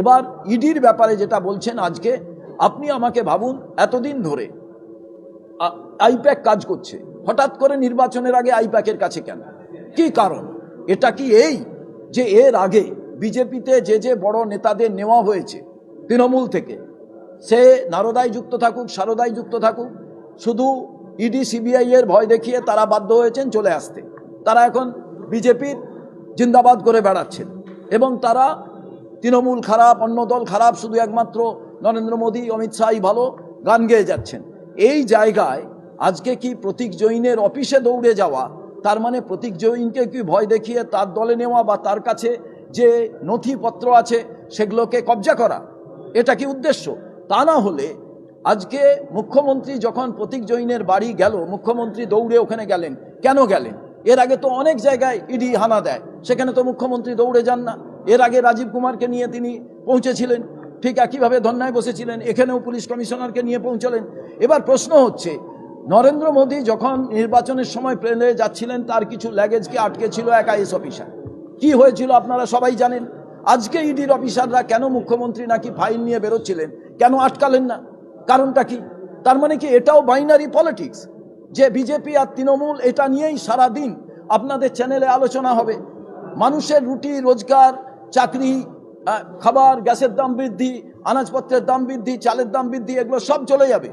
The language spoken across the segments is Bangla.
এবার ইডির ব্যাপারে যেটা বলছেন আজকে, আপনি আমাকে ভাবুন এতদিন ধরে আইপ্যাক কাজ করছে। হঠাৎ করে নির্বাচনের আগে আইপ্যাকের কাছে কেন? কি কারণ? এটা কি এই যে এর আগে বিজেপিতে যে যে বড় নেতাদের নেওয়া হয়েছে তৃণমূল থেকে, সে নারদায় যুক্ত থাকুক সারদায় যুক্ত থাকুক, শুধু ইডি, সিবিআই এর ভয় দেখিয়ে তারা বাধ্য হয়েছেন চলে আসতে। তারা এখন বিজেপির জিন্দাবাদ করে বেড়াচ্ছেন এবং তারা তৃণমূল খারাপ, অন্য দল খারাপ, শুধু একমাত্র নরেন্দ্র মোদী, অমিত শাহই ভালো, গান গেয়ে যাচ্ছেন। এই জায়গায় আজকে কি প্রতীক জৈনের অফিসে দৌড়ে যাওয়া, তার মানে প্রতীক জৈনকে কি ভয় দেখিয়ে তার দলে নেওয়া বা তার কাছে যে নথিপত্র আছে, সেগুলোকে কবজা করা? এটা কি উদ্দেশ্য? তা না হলে আজকে মুখ্যমন্ত্রী যখন প্রতীক জৈনের বাড়ি গেল, মুখ্যমন্ত্রী দৌড়ে ওখানে গেলেন। কেন গেলেন? এর আগে তো অনেক জায়গায় ইডি হানা দেয়, সেখানে তো মুখ্যমন্ত্রী দৌড়ে যান না। এর আগে রাজীব কুমারকে নিয়ে তিনি পৌঁছেছিলেন। ঠিক একইভাবে ধন্যায় বসেছিলেন, এখানেও পুলিশ কমিশনারকে নিয়ে পৌঁছলেন। এবার প্রশ্ন হচ্ছে, নরেন্দ্র মোদী যখন নির্বাচনের সময় প্লেনে যাচ্ছিলেন, তার কিছু ল্যাগেজকে আটকে ছিল এক আইএস অফিসার? কি হয়েছিল আপনারা সবাই জানেন? আজকে ইডির অফিসাররা কেন মুখ্যমন্ত্রী নাকি ফাইল নিয়ে বেরোচ্ছিলেন? কেন আটকালেন না? কারণটা কি? তার মানে কি এটাও বাইনারি পলিটিক্স যে বিজেপি আর তৃণমূল এটা নিয়েই সারা দিন আপনাদের চ্যানেলে আলোচনা হবে। মানুষের রুটি, রোজগার চাকরি খাবার, গ্যাসের দাম বৃদ্ধি, আনাজপত্রের দাম বৃদ্ধি, চালের দাম বৃদ্ধি, এগুলো সব চলে যাবে।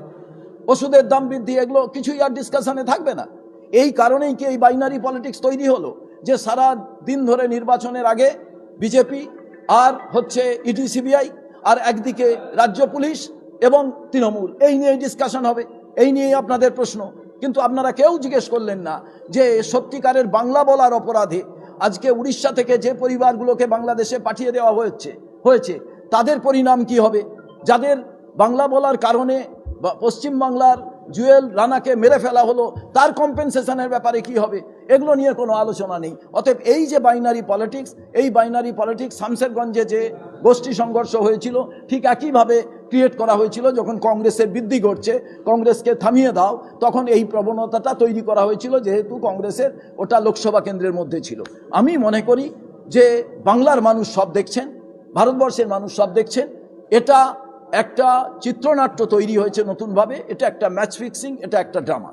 ওষুধের দাম বৃদ্ধি, এগুলো কিছুই আর ডিসকাশনে থাকবে না। এই কারণেই কি এই বাইনারি পলিটিক্স তৈরি হলো? যে সারা দিন ধরে নির্বাচনের আগে বিজেপি আর হচ্ছে ইডি সিবিআই আর একদিকে রাজ্য পুলিশ এবং তৃণমূল। এই নিয়ে ডিসকাশন হবে। এই নিয়েই আপনাদের প্রশ্ন। কিন্তু আপনারা কেউ জিজ্ঞেস করলেন না যে সত্যিকারের বাংলা বলার অপরাধে আজকে উড়িষ্যা থেকে যে পরিবারগুলোকে বাংলাদেশে পাঠিয়ে দেওয়া হয়েছে হয়েছে, তাদের পরিণাম কি হবে? যাদের বাংলা বলার কারণে পশ্চিমবাংলার জুয়েল রানাকে মেরে ফেলা হলো, তার কম্পেনসেশনের ব্যাপারে কি হবে? এগুলো নিয়ে কোনো আলোচনা নেই। অতএব এই যে বাইনারি পলিটিক্স এই বাইনারি পলিটিক্স শামসেরগঞ্জে যে গোষ্ঠী সংঘর্ষ হয়েছিল, ঠিক একইভাবে ক্রিয়েট করা হয়েছিল যখন কংগ্রেসের বৃদ্ধি ঘটছে, কংগ্রেসকে থামিয়ে দাও, তখন এই প্রবণতাটা তৈরি করা হয়েছিল যেহেতু কংগ্রেসের ওটা লোকসভা কেন্দ্রের মধ্যে ছিল। আমি মনে করি যে বাংলার মানুষ সব দেখছেন, ভারতবর্ষের মানুষ সব দেখছেন, এটা একটা চিত্রনাট্য তৈরি হয়েছে নতুনভাবে, এটা একটা ম্যাচ ফিক্সিং, এটা একটা ড্রামা।